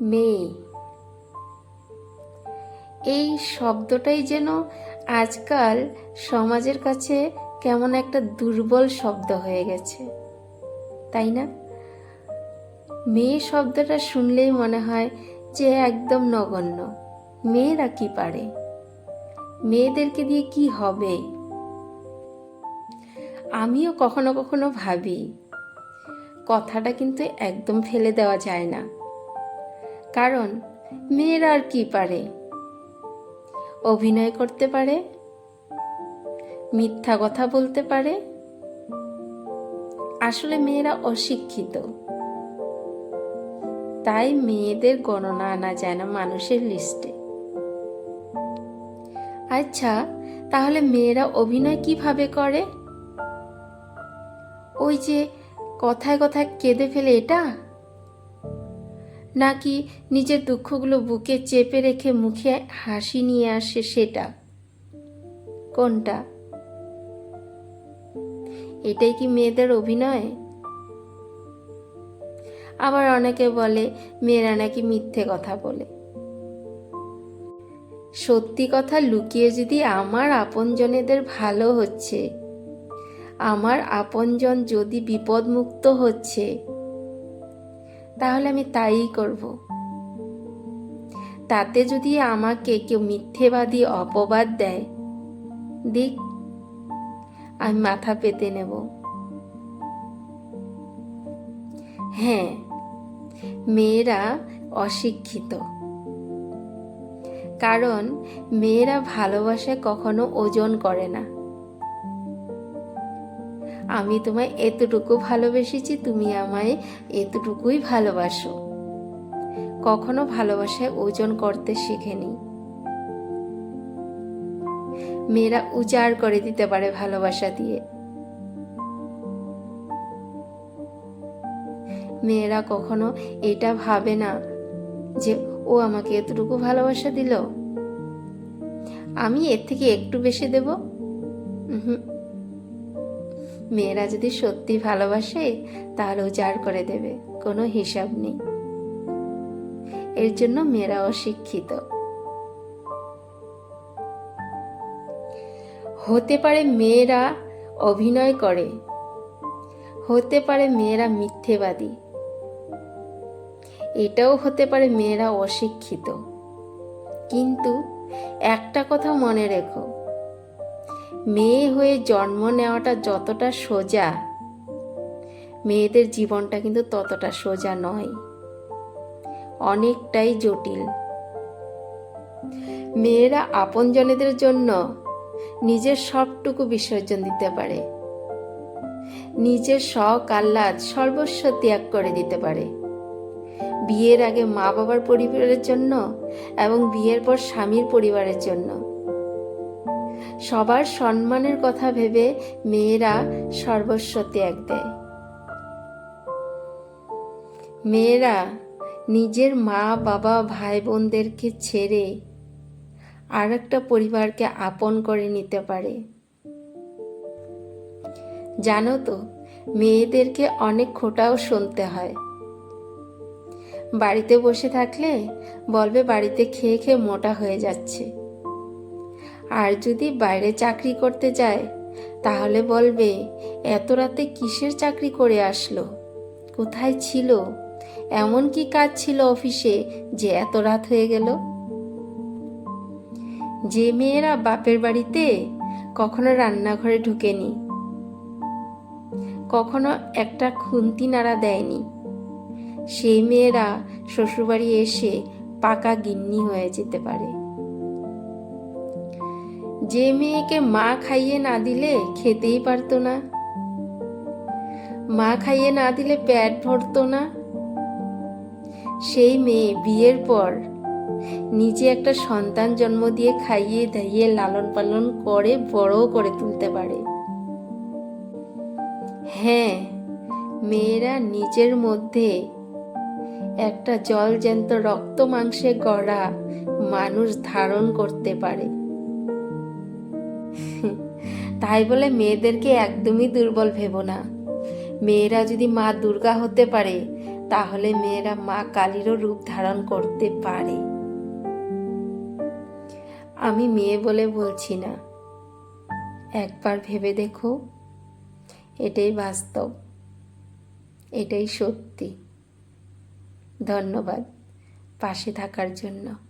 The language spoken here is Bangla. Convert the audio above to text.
মেয়ে। এই শব্দটাই যেন আজকাল সমাজের কাছে কেমন একটা দুর্বল শব্দ হয়ে গেছে, তাই না? মেয়ে শব্দটা শুনলেই মনে হয় যে একদম নগণ্য। মেয়েরা কি পারে? মেয়েদেরকে দিয়ে কি হবে? আমিও কখনো কখনো ভাবি, কথাটা কিন্তু একদম ফেলে দেওয়া যায় না। কারণ মেয়েরা আর কি পারে? অভিনয় করতে পারে? মিথ্যা কথা বলতে পারে? আসলে মেয়েরা অশিক্ষিত। তাই মেয়েদের গণনা আনা যায় না মানুষের লিস্টে। আচ্ছা তাহলে মেয়েরা অভিনয় কীভাবে করে? ওই যে কথায় কথায় কেঁদে ফেলে এটা? নাকি নিজের দুঃখগুলো বুকে চেপে রেখে মুখে হাসি নিয়ে আসে সেটা? কোনটা? এটাই কি মেয়েদের অভিনয়? আবার অনেকে বলে, মেয়েরা নাকি মিথ্যে কথা বলে। সত্যি কথা লুকিয়ে যদি আমার আপনজনেদের ভালো হচ্ছে, আমার আপনজন যদি বিপদমুক্ত হচ্ছে তাহলে আমি তাই করব। তাতে যদি আমাকে কেউ মিথ্যেবাদী অপবাদ দেয়, দিক, আমি মাথা পেতে নেব। হ্যাঁ মেয়েরা অশিক্ষিত। কারণ মেয়েরা ভালোবাসায় কখনো ওজন করে না। আমি তোমায় এতটুকু ভালোবেসেছি, তুমি আমায় এতটুকুই ভালোবাসো। কখনো ভালোবাসায় ওজন করতে শিখেনি। মেয়েরা উজাড় করে দিতে পারে ভালোবাসা দিয়ে। মেয়েরা কখনো এটা ভাবে না যে, ও আমাকে এতটুকু ভালোবাসা দিল? আমি এর থেকে একটু বেশি দেব? উহুম। মেয়েরা যদি সত্যি ভালোবাসে, তাহলে উজাড় করে দেবে, কোনো হিসাব নেই। এর জন্য মেয়েরা অশিক্ষিত। হতে পারে মেয়েরা অভিনয় করে, হতে পারে মেয়েরা মিথ্যেবাদী। এটাও হতে পারে মেয়েরা অশিক্ষিত। কিন্তু একটা কথা মনে রেখো মেয়ে হয়ে জন্ম নেওয়াটা যতটা সোজা, মেয়েদের জীবনটা কিন্তু ততটা সোজা নয়। অনেকটাই জটিল। মেয়েরা আপনজনেদের জন্য নিজের সবটুকু বিসর্জন দিতে পারে। নিজের শখ, আহ্লাদ সর্বস্ব ত্যাগ করে দিতে পারে। বিয়ের আগে মা বাবার পরিবারের জন্য এবং বিয়ের পর স্বামীর পরিবারের জন্য। সবার সম্মানের কথা ভেবে মেয়েরা সর্বস্ব ত্যাগ দেয়। মেয়েরা নিজের মা, বাবা ভাই বোনদেরকে ছেড়ে আর একটা পরিবারকে আপন করে নিতে পারে। জানো তো, মেয়েদেরকে অনেক খোটাও শুনতে হয়। বাড়িতে বসে থাকলে বলবে বাড়িতে খেয়ে খেয়ে মোটা হয়ে যাচ্ছে। আর যদি বাইরে চাকরি করতে যায়, তাহলে বলবে, এত রাতে কিসের চাকরি করে আসলো? কোথায় ছিল? এমন কি কাজ ছিল অফিসে যে এত রাত হয়ে গেল? যে মেয়েরা বাপের বাড়িতে কখনো রান্নাঘরে ঢুকেনি, কখনো একটা খুন্তি নাড়া দেয়নি, সেই মেয়েরা শ্বশুরবাড়ি এসে পাকা গিন্নি হয়ে যেতে পারে। যে মেয়েকে মা খাইয়ে না দিলে খেতেই পারতো না। মা খাইয়ে না দিলে পেট ভরতো না। সেই মেয়ে বিয়ের পর নিজে একটা সন্তান জন্ম দিয়ে খাইয়ে দাইয়ে লালন পালন করে বড় করে তুলতে পারে। হ্যাঁ মেয়েরা নিজের মধ্যে একটা জলজ্যান্ত রক্ত মাংসে গড়া মানুষ ধারণ করতে পারে। তাই বলে মেয়েদেরকে একদমই দুর্বল ভেবো না। মেয়েরা যদি মা দুর্গা হতে পারে, তাহলে মেয়েরা মা কালীরও রূপ ধারণ করতে পারে। আমি মেয়ে বলে বলছি না। একবার ভেবে দেখো, এটাই বাস্তব, এটাই সত্যি। ধন্যবাদ, পাশে থাকার জন্য।